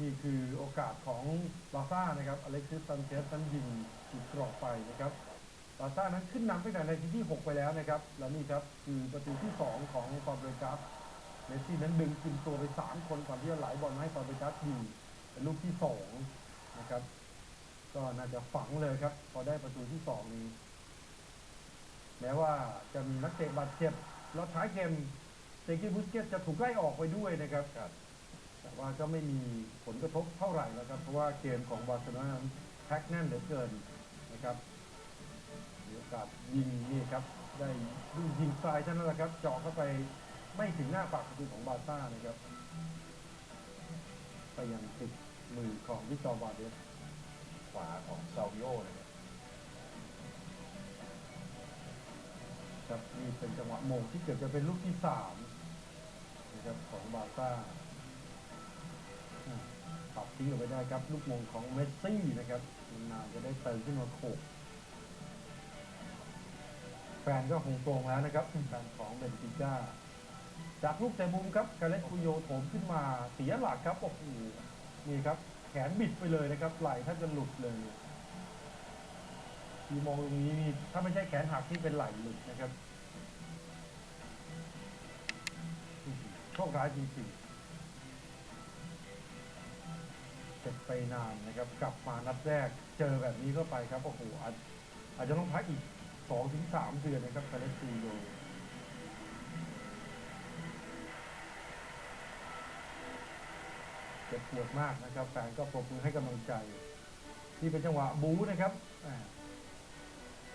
นี่คือโอกาสของบาซ่านะครับอเล็กซิสซันเชสนั้นยิงจุดกรอบไปนะครับบาซ่านั้นขึ้นนำตั้งแต่นทีที่ 6 ไปแล้วนะครับ และนี่ครับคือประตูที่ 2 ของฟาเบรกัสเมสซี่นั้นดึงกินตัวไป 3 คนก่อนที่จะไหลบอลมาให้ฟาเบรกัสยิงเป็นลูกที่ 2 นะครับ ก็น่าจะฝังเลยครับ พอได้ประตูที่ 2 นี้แม้ว่าจะมีนักเตะบาดเจ็บแล้วท้ายเกมเซกิบุสเกตจะถูกไล่ออกไปด้วยนะครับ แต่ว่าก็ไม่มีผลกระทบเท่าไหร่แล้วครับ เพราะว่าเกมของบาร์เซโลนาแพ็คแน่นเหลือเกินนะครับมีโอกาสยิงนี่ครับ ได้ลูยิงทรายเท่านั้นแหละครับเจาะเข้าไปไม่ถึงหน้าปากประตูของบาร์ซ่านะครับไปยังติดมือของวิกตอร์บาเดสขวาของซาวิโอนะครับครับนี่เป็นจังหวะโมงที่เกือบจะเป็นลูกที่สามนะครับของบาร์ซ่า ทิ้งออกไปได้ครับ ลูกมงของเมสซี่นะครับนานจะได้เติมขึ้นมาโขกแฟนก็คงตรงแล้วนะครับแฟนของเบนฟิก้าจากลูกแต่มุมครับกาเลสคุโยโถมขึ้นมาเสียหลักครับโอ้โหนี่ครับ แขนบิดไปเลยนะครับ ไหล่ถ้าจะหลุดเลยทีมองตรงนี้นี่ถ้าไม่ใช่แขนหักที่เป็นไหล่หลุดนะครับอื้อหือโชคร้ายจริงๆ เจ็บไปนานนะครับ กลับมานัดแรกเจอแบบนี้เข้าไปครับโอ้โหอาจอาจจะต้องพักอีกสองถึงสามเดือนนะครับกาเลสคุโยเจ็บปวดมากนะครับแฟนก็ปรบมือให้กำลังใจ ที่เป็นจังหวะบู๊นะครับ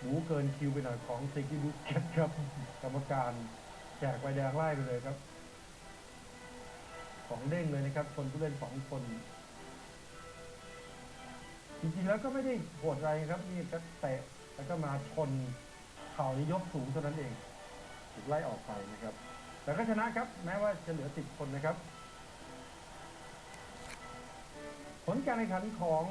บู๊เกินคิวไปหน่อยของเซกิบุสเกตครับกรรมการแจกใบแดงไล่ไปเลยครับสองเด้งเลยนะครับ คนผู้เล่นสองคน ริงๆแล้วก็ไม่ได้โหดอะไรครับนี่ก็เตะแล้วก็มาชนเข่านี้ยกสูงเท่านั้นเองถูกไล่ออกไปนะครับ แต่ก็ชนะครับ แม้ว่าจะเหลือสิบคนนะครับ ผลการแข่งขันของ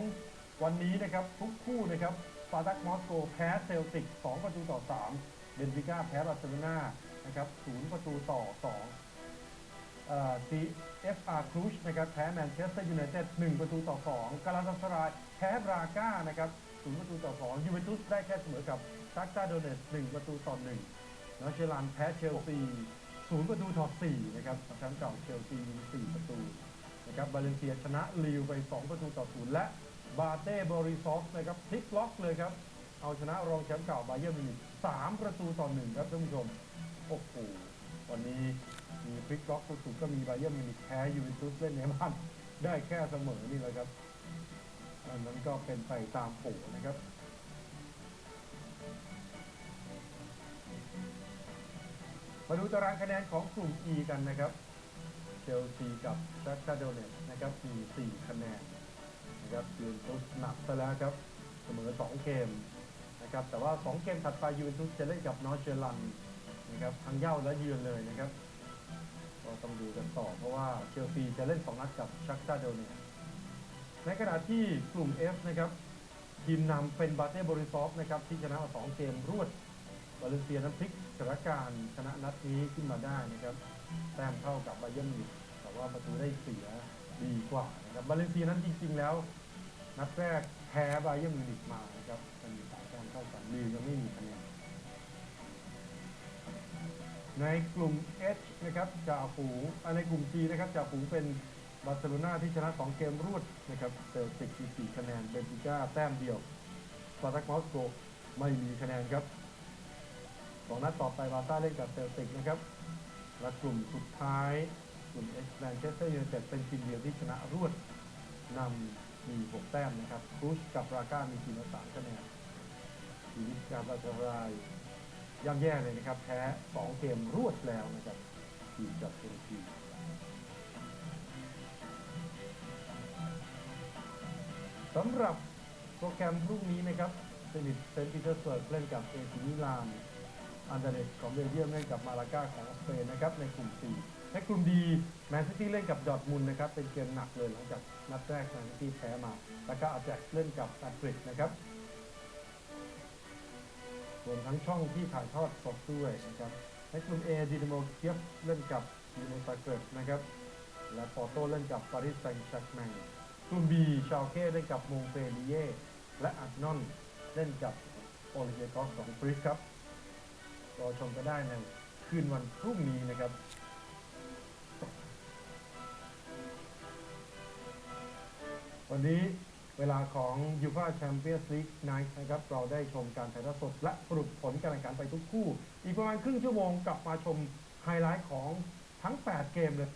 วันนี้นะครับ ทุกคู่นะครับสปาร์ตักมอสโกแพ้เซลติก 2 ประตูต่อ 3 เบนฟิก้าแพ้บาร์เซโลนานะครับ 0 ประตูต่อ 2 เอ่อ CFR ครูชนะครับแพ้แมนเชสเตอร์ยูไนเต็ด1ประตูต่อ 2กาลาตาสรายแพ้บราก้านะครับ0ประตูต่อ 2 ยูเวนตุสได้แค่เสมอกับซักตาโดเนส1ประตูต่อ1นอร์เชลันแพ้เชลซี0ประตูต่อ4นะครับแชมป์เก่าเชลซีมี4ประตูนะครับบาเลนเซียชนะลิวไป 2 ประตูต่อศูนย์และบาเต้บริซอฟนะครับพลิกล็อกเลยครับ เอาชนะรองแชมป์เก่าบาเยอร์มิวนิก3ประตูต่อ 1 ครับท่านผู้ชมโอ้โหวันนี้มีพลิกล็อกสุดๆก็มีบาเยอร์มิวนิกแพ้ยูเวนตุสเล่นในบ้านได้แค่เสมอนี่แหละครับอันนั้นก็เป็นไปตามโผนะครับมาดูตารางคะแนนของกลุ่ม E กันนะครับเชลซีกับชักตาโดเนตนะครับมี4คะแนนนะครับยูเวนตุสหนักไปแล้วครับเสมอ 2 เกมนะครับแต่ว่า 2 เกมถัดไปยูเวนตุสจะเล่นกับนอร์เชลัน นะครับทั้งเย่าและเยือนเลยนะครับก็ต้องดูกันต่อเพราะว่าเชลซีจะเล่น 2 นัดกับชักตาโดเนตในขณะที่กลุ่ม F นะครับทีมนำเป็นบาเต้บริซอฟนะครับที่ชนะมา2เกมรวดวาเลนเซียนั้นพลิกสถานการณ์ชนะนัดนี้ขึ้นมาได้นะครับแต้มเท่ากับบาเยิร์นมิวนิกแต่ว่าประตูได้เสียดีกว่านะครับบาเลนเซียนั้นจริง ๆ แล้ว นัดแรกแพ้บาเยิร์นมิวนิกมานะครับเป็นสายแต้มเท่ากันลียังไม่มีคะแนน ในกลุ่ม H นะครับจ่าฝูงอ่าในกลุ่ม G นะครับจ่าฝูงเป็นบาร์เซโลนาที่ชนะ 2 เกมรวดนะครับเซลติกมี4คะแนนเบนฟิก้าแต้มเดียวสปาร์ตักมอสโกไม่มีคะแนนครับสองนัดต่อไปบาร์ซ่าเล่นกับเซลติกนะครับและกลุ่มสุดท้ายกลุ่มเอสแมนเชสเตอร์ยูไนเต็ดเป็นทีมเดียวที่ชนะรวดนำมี6แต้มนะครับครูชกับราก้ามีทีมละ3คะแนนทีมการบาจาราย ย่ำแย่เลยนะครับ แพ้2เกมรวดแล้วนะครับทีมจากเชลซีสำหรับโปรแกรมพรุ่งนี้นะครับเซนิตเซนต์ปีเตอร์สเบิร์กเล่นกับเอซิมิลานอันเดอร์เลสของเบลเยียมเล่นกับมาลาก้าของสเปนนะครับในกลุ่ม 4 ในกลุ่มดีแมนซิตี้เล่นกับดอทมุนนะครับเป็นเกมหนักเลยหลังจากนัดแรกแมนซิตี้แพ้มา แล้วก็อาแจ็กเล่นกับมาดริดนะครับ รวมทั้งช่องที่ถ่ายทอดสดด้วยนะครับในกลุ่ม A ดินาโมเคียฟเล่นกับยูโนซาเกิรบนะครับ และปอโตเล่นกับปารีสแซงต์แชร์กแมงกลุ่มบีชาลเก้เล่นกับมงเปลีเย่และอาร์เซนอลเล่นกับโอลิเวียกอสของกรีซครับรอชมกันได้ในคืนวันพรุ่งนี้นะครับวันนี้ เวลาของยูฟาแชมเปี้ยนส์ลีกไนท์นะครับ เราได้ชมการถ่ายทอดสด และสรุปผลการแข่งขันไปทุกคู่ อีกประมาณครึ่งชั่วโมงกลับมาชมไฮไลท์ของทั้ง 8 เกมเลย